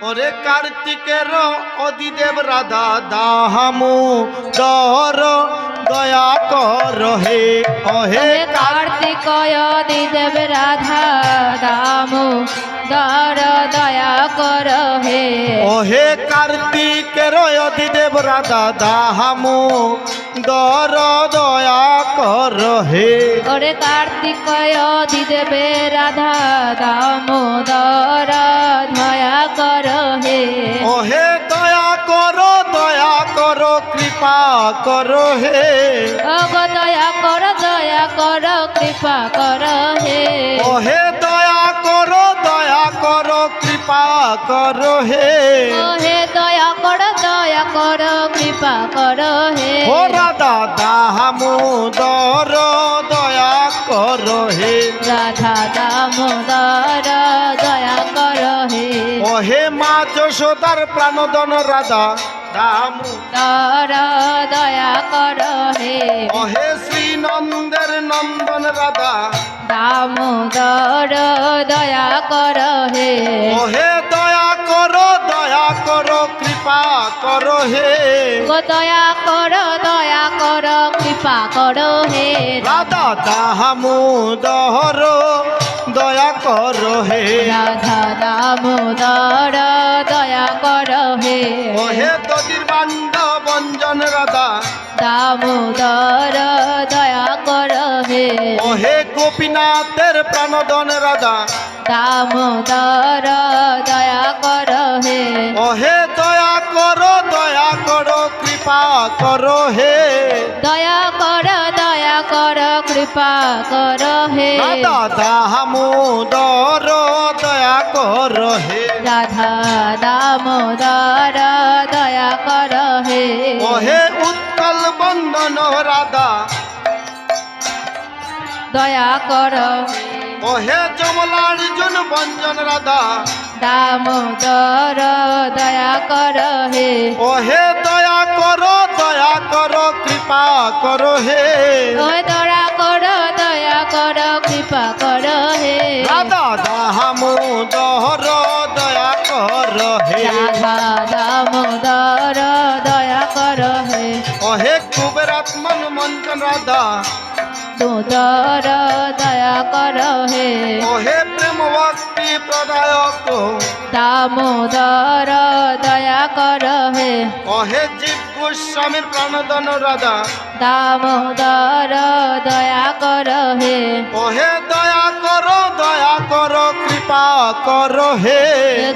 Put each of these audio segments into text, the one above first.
ওরে কার্তিকের অদিদেব রাধা দাহামু দর দয়া কর হে অহে হে কার্তিকয় দিদেব রাধা দাম দর দয়া কর হে। ওহে কার্তিকের অদিদেব রাধা দাহামু দর দয়া কর হে। ওরে কার্তিকয় দিদেবে রাধা দাম দর কৃপা করো হে। অগ দয়া কর দয়া কর কৃপা কর হে। ওহে দয়া করো দয়া করো কৃপা করো হে। ও হে দয়া কর দয়া কর কৃপা কর হে। ও রাধা দামোদর দয়া করো হে। রাধা দামোদর ওহে মা যশোদার প্রাণদন রাধা দাম দর দয়া কর হে। ওহে শ্রীনন্দের নন্দন রাধা দামোদর দয়া কর হে। ওহে দয়া করো দয়া করো কৃপা করো হে। গো দয়া কর দয়া কর কৃপা কর হে। রাধা দামোদর দয়া করো হে। রাধা দামোদর দয়া কর হে। ওহে দদির বান্ড বঞ্জন রাধা দামোদর দয়া কর হে। ওহে গোপীনাথের প্রাণদন রাধা দামোদর দয়া কর হে। ওহে দয়া করো দয়া করো কৃপা করো হে। দয়া কর কৃপা কর হে। রাধা দামোদর দয়া করো হে। রাধা দামোদর দয়া কর হে। ওহে উৎকল বন্দন রাধা। দয়া কর। ওহে যমলার্জুন বঞ্জন রাধা। দামোদর দয়া কর হে। ওহে দয়া করো দয়া করো কৃপা করো হে। ও দয়া কর কৃপা কর হে। রাধা দামোদর দয়া করো হে। রাধা দামোদর দয়া কর হে। ওহে কুবেরাত্মন মঞ্চন রাধা। দুদর দয়া কর হে। ওহে প্রেম ভক্তি প্রদায়ক। দামোদর দয়া কর হে। ওহে জীব গোস্বামীর প্রাণদন রাধা। দামোদর দয়া কর হে। ওহে দয়া করো দয়া করো কৃপা করো হে।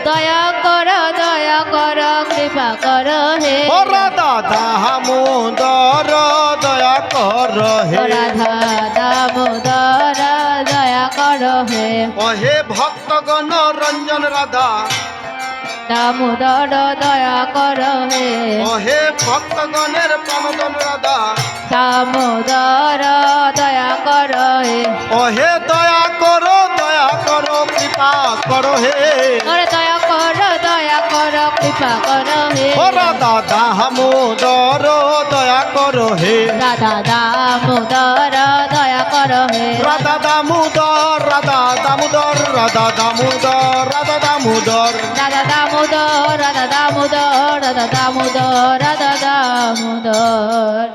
দয়া কর দয়া কর কৃপা কর হে। ও রাধা দামোদর দয়া করো হে। রাধা দামোদর দয়া কর হে। ওহে ভক্তগণ রঞ্জন রাধা। দামোদর দয়া কর হে। ওহে ভক্তগণের দামোদর দয়া কর হে। ওহে দয়া করো দয়া করো কৃপা করো হে। দয়া কর দয়া কর কৃপা কর হে। রাধা দামোদর দয়া করো হে। রাধা দামোদর দয়া কর হে। রাধা দামোদর রাধা দামোদর রাধা দামোদর রাধা দামোদর। દામોદર દામોદર દામોદર દામોદર.